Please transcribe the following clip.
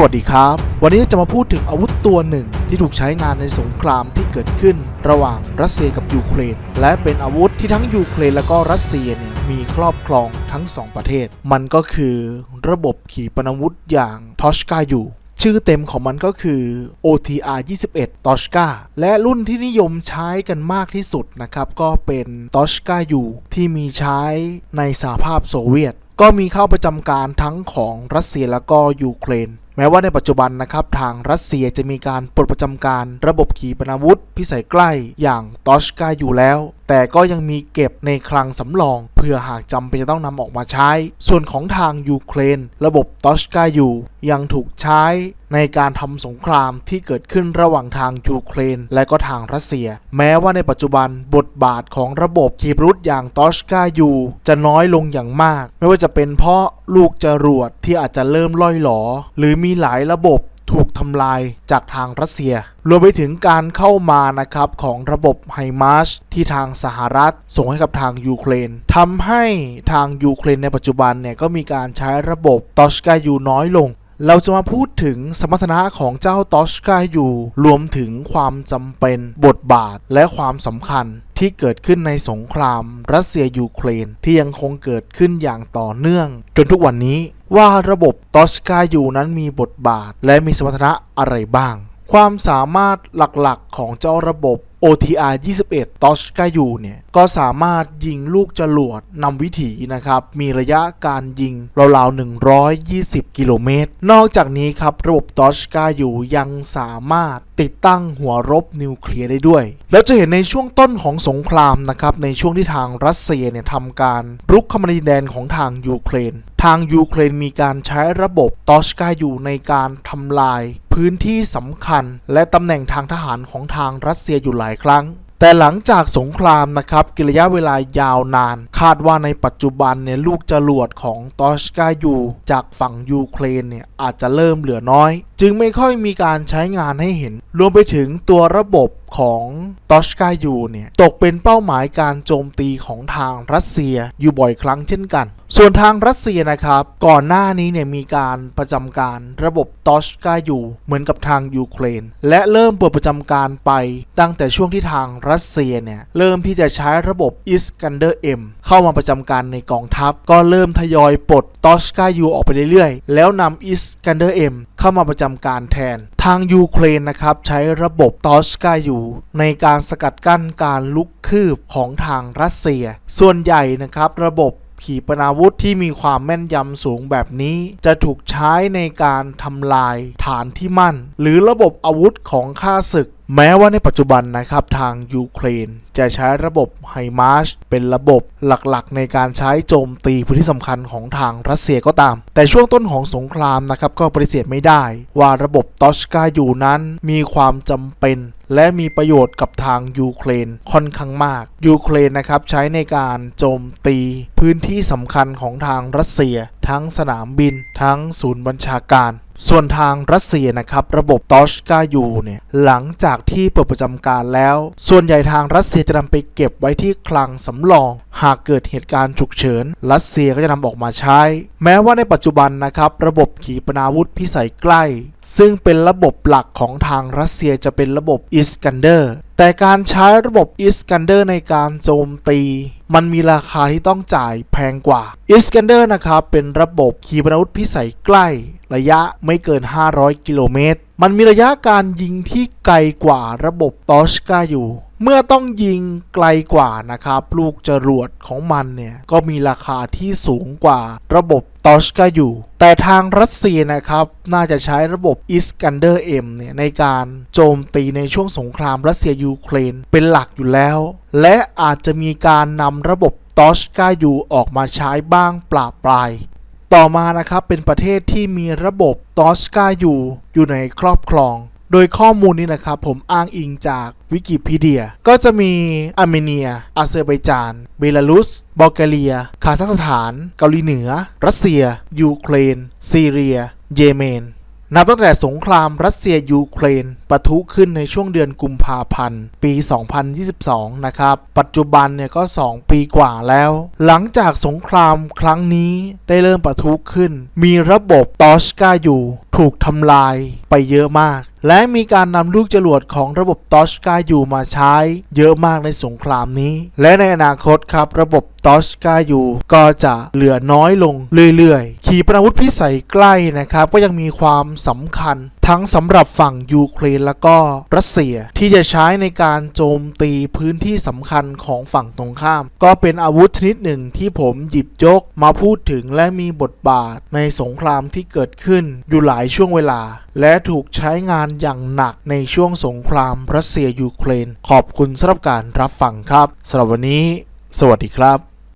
สวัสดีครับ วันนี้จะมาพูดถึงอาวุธตัวหนึ่ง ที่ถูกใช้งานในสงครามที่เกิดขึ้น ระหว่างรัสเซียกับยูเครน และเป็นอาวุธที่ทั้งยูเครนและก็รัสเซียเนี่ยมีครอบครองทั้งสองประเทศ มันก็คือระบบขีปนาวุธอย่างทอชกายูชื่อเต็มของมันก็คือ OTR 21 t o s h k a และรุ่นที่นิยมใช้กันมากที่สุดนะครับ ก็เป็น t o s h k a U ที่มีใช้ในสหภาพโซเวียต ก็มีเข้าประจำการทั้งของรัสเซียและก็ยูเครน แม้ว่าในปัจจุบันนะครับทางรัสเซียจะมีการปลดประจำการระบบขีปนาวุธ พิสัยใกล้อย่างตอชกาอยู่แล้ว แต่ก็ยังมีเก็บในคลังสำรอง เพื่อหากจำเป็นจะต้องนำออกมาใช้ ส่วนของทางยูเครน ระบบตอชกาอยู่ ยังถูกใช้ ในการทำสงครามที่เกิดขึ้นระหว่างทางยูเครน และก็ทางรัสเซีย แม้ว่าในปัจจุบันบทบาทของระบบขีปนาวุธอย่างตอชกายูจะน้อยลงอย่างมาก ไม่ว่าจะเป็นเพราะลูกจรวดที่อาจจะเริ่มล่อยหลอ หรือมีหลายระบบถูกทำลายจากทางรัสเซีย รวมไปถึงการเข้ามานะครับของระบบไฮมาร์ชที่ทางสหรัฐ ส่งให้กับทางยูเครนทำให้ทางยูเครนในปัจจุบันเนี่ยก็มีการใช้ระบบตอชกายูน้อยลง เราจะมาพูดถึงสมรรถนะของเจ้าตอชกาอยูรวมถึงความจำเป็นบทบาทและความสำคัญที่เกิดขึ้นในสงคราม รัสเซียยูเครนที่ยังคงเกิดขึ้นอย่างต่อเนื่อง จนทุกวันนี้ว่าระบบตอชกาอยูนั้นมีบทบาท และมีสมรรถนะอะไรบ้าง ความสามารถหลักๆของเจ้าระบบ OTR 21 t o s h k a y u เนี่ยก็สามารถยิงลูกจรวดนำวิถีนะครับ มีระยะการยิงราวๆ 120 กิโลเมตร นอกจากนี้ครับ ระบบ t o s h k a y u ยังสามารถติดตั้งหัวรบนิวเคลียร์ได้ด้วย แล้วจะเห็นในช่วงต้นของสงครามนะครับ ในช่วงที่ทางรัสเซียเนี่ยทำการรุกเข้ามนดินแดนของทางยูเครนทางยูเครนมีการใช้ระบบทอชกาอยู่ในการทำลาย พื้นที่สำคัญ และตำแหน่งทางทหารของทางรัสเซียอยู่หลายครั้ง แต่หลังจากสงครามนะครับกิระยะเวลายาวนาน คาดว่าในปัจจุบันเนี่ยลูกจรวดของตอชกายูจากฝั่งยูเครนเนี่ยอาจจะเริ่มเหลือน้อย จึงไม่ค่อยมีการใช้งานให้เห็น รวมไปถึงตัวระบบของตอชกายูเนี่ยตกเป็นเป้าหมายการโจมตีของทางรัสเซียอยู่บ่อยครั้งเช่นกัน ส่วนทางรัสเซียนะครับ ก่อนหน้านี้เนี่ยมีการประจำการระบบตอชกายูเหมือนกับทางยูเครน และเริ่มเปิดประจำการไปตั้งแต่ช่วงที่ทางรัสเซียเนี่ยเริ่มที่จะใช้ระบบอิสกันเดอร์เอ็มเข้ามาประจำการในกองทัพ ก็เริ่มทยอยปลดตอชกายูออกไปเรื่อยๆ แล้วนำอิสกันเดอร์เอ็มเข้ามาประจำการแทน ทางยูเครนนะครับใช้ระบบตอชกายูในการสกัดกั้นการลุกคืบของทางรัสเซีย ส่วนใหญ่นะครับระบบขีปนาวุธที่มีความแม่นยำสูงแบบนี้ จะถูกใช้ในการทำลายฐานที่มั่น หรือระบบอาวุธของข้าศึก แม้ว่าในปัจจุบันนะครับทางยูเครนจะใช้ระบบไฮมาร์ชเป็นระบบหลักๆ ในการใช้โจมตีพื้นที่สำคัญของทางรัสเซียก็ตาม แต่ช่วงต้นของสงครามนะครับก็ปฏิเสธไม่ได้ ว่าระบบตอชกาอยู่นั้นมีความจำเป็น และมีประโยชน์กับทางยูเครนค่อนข้างมาก ยูเครนนะครับใช้ในการโจมตีพื้นที่สำคัญของทางรัสเซีย ทั้งสนามบิน ทั้งศูนย์บัญชาการ ส่วนทางรัสเซียนะครับระบบตอชกายูเนี่ยหลังจากที่เปิดประจำการแล้ว ส่วนใหญ่ทางรัสเซียจะนำไปเก็บไว้ที่คลังสำรอง หากเกิดเหตุการณ์ฉุกเฉิน รัสเซียก็จะนำออกมาใช้ แม้ว่าในปัจจุบันนะครับระบบขีปนาวุธพิสัยใกล้ ซึ่งเป็นระบบหลักของทางรัสเซียจะเป็นระบบอิสกันเดอร์แต่การใช้ระบบอิสกันเดอร์ในการโจมตี มันมีราคาที่ต้องจ่ายแพงกว่าอิสกันเดอร์นะครับเป็นระบบขีปนาวุธพิสัยใกล้ ระยะไม่เกิน 500 กิโลเมตร มันมีระยะการยิงที่ไกลกว่าระบบตอชกาอยู่ เมื่อต้องยิงไกลกว่านะครับ ลูกจรวดของมันเนี่ย ก็มีราคาที่สูงกว่าระบบตอชกาอยู่ แต่ทางรัสเซียนะครับ น่าจะใช้ระบบอิสกันเดอร์เอ็มเนี่ย ในการโจมตีในช่วงสงครามรัสเซียยูเครนเป็นหลักอยู่แล้ว และอาจจะมีการนำระบบตอชกาอยู่ออกมาใช้บ้างปลาปลาย ต่อมานะครับเป็นประเทศที่มีระบบตอสกาอยู่อยู่ในครอบครอง โดยข้อมูลนี้นะครับผมอ้างอิงจากวิกิพีเดีย ก็จะมีอาร์เมเนีย อาเซอร์ไบจาน เบลารุส บอลแกเรีย คาซัคสถาน เกาหลีเหนือ รัสเซีย ยูเครน ซีเรีย เยเมน นับตั้งแต่สงครามรัสเซียยูเครนปะทุขึ้นในช่วงเดือนกุมภาพันธ์ ปี 2022 นะครับ ปัจจุบันเนี่ยก็ 2 ปีกว่าแล้ว หลังจากสงครามครั้งนี้ได้เริ่มปะทุขึ้น มีระบบตอชกาอยู่ ถูกทำลายไปเยอะมาก และมีการนำลูกจรวดของระบบตอชกายูมาใช้ เยอะมากในสงครามนี้ และในอนาคตครับ ระบบตอชกายูก็จะเหลือน้อยลงเรื่อยๆ ขีปนาวุธพิสัยใกล้นะครับ ก็ยังมีความสำคัญ ทั้งสำหรับฝั่งยูเครนแล้วก็รัสเซียที่จะใช้ในการโจมตีพื้นที่สำคัญของฝั่งตรงข้าม ก็เป็นอาวุธชนิดหนึ่งที่ผมหยิบยกมาพูดถึงและมีบทบาทในสงครามที่เกิดขึ้นอยู่หลายช่วงเวลา และถูกใช้งานอย่างหนักในช่วงสงครามรัสเซียยูเครน ขอบคุณสำหรับการรับฟังครับสำหรับวันนี้ สวัสดีครับ